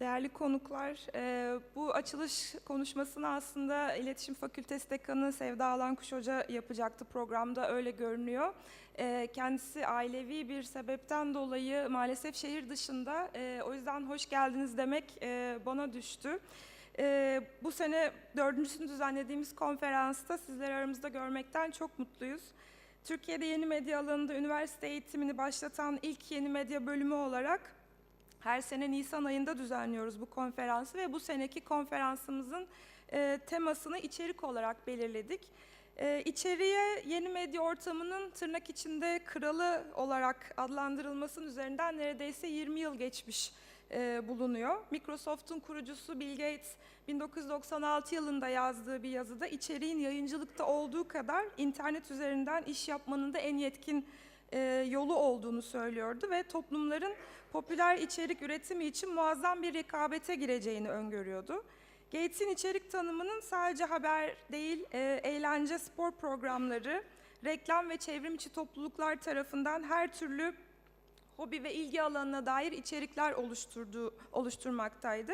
Değerli konuklar, e, bu açılış konuşmasını aslında İletişim Fakültesi Dekanı Sevda Alankuş Hoca yapacaktı programda öyle görünüyor. E, kendisi ailevi bir sebepten dolayı maalesef şehir dışında, e, o yüzden hoş geldiniz demek bana düştü. Bu sene dördüncüsünü düzenlediğimiz konferansta sizleri aramızda görmekten çok mutluyuz. Türkiye'de yeni medya alanında üniversite eğitimini başlatan ilk yeni medya bölümü olarak her sene Nisan ayında düzenliyoruz bu konferansı ve bu seneki konferansımızın e, temasını içerik olarak belirledik. E, içeriye yeni medya ortamının tırnak içinde kralı olarak adlandırılmasının üzerinden neredeyse 20 yıl geçmiş e, bulunuyor. Microsoft'un kurucusu Bill Gates 1996 yılında yazdığı bir yazıda içeriğin yayıncılıkta olduğu kadar internet üzerinden iş yapmanın da en yetkin e, yolu olduğunu söylüyordu ve toplumların popüler içerik üretimi için muazzam bir rekabete gireceğini öngörüyordu. Gates'in içerik tanımının sadece haber değil, e, eğlence, spor programları, reklam ve çevrim içi topluluklar tarafından her türlü hobi ve ilgi alanına dair içerikler oluşturduğu, oluşturmaktaydı.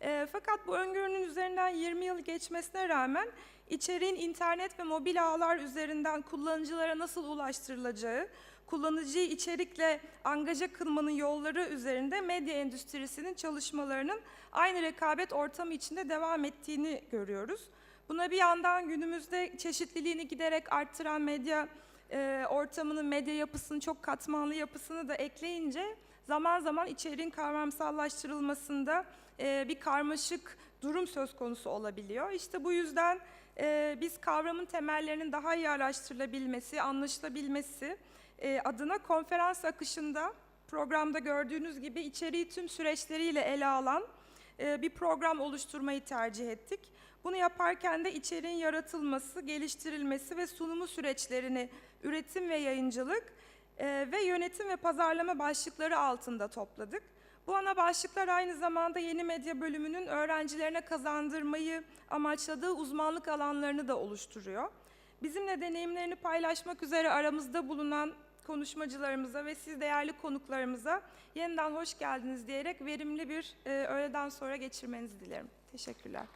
E, fakat bu öngörünün üzerinden 20 yıl geçmesine rağmen içeriğin internet ve mobil ağlar üzerinden kullanıcılara nasıl ulaştırılacağı, kullanıcıyı içerikle angaja kılmanın yolları üzerinde medya endüstrisinin çalışmalarının aynı rekabet ortamı içinde devam ettiğini görüyoruz. Buna bir yandan günümüzde çeşitliliğini giderek arttıran medya e, ortamının, medya yapısının çok katmanlı yapısını da ekleyince zaman zaman içeriğin kavramsallaştırılmasında e, bir karmaşık durum söz konusu olabiliyor. İşte bu yüzden e, biz kavramın temellerinin daha iyi araştırılabilmesi, anlaşılabilmesi e, adına konferans akışında programda gördüğünüz gibi içeriği tüm süreçleriyle ele alan bir program oluşturmayı tercih ettik. Bunu yaparken de içeriğin yaratılması, geliştirilmesi ve sunumu süreçlerini üretim ve yayıncılık e, ve yönetim ve pazarlama başlıkları altında topladık. Bu ana başlıklar aynı zamanda yeni medya bölümünün öğrencilerine kazandırmayı amaçladığı uzmanlık alanlarını da oluşturuyor. Bizimle deneyimlerini paylaşmak üzere aramızda bulunan konuşmacılarımıza ve siz değerli konuklarımıza yeniden hoş geldiniz diyerek verimli bir e, öğleden sonra geçirmenizi dilerim. Teşekkürler.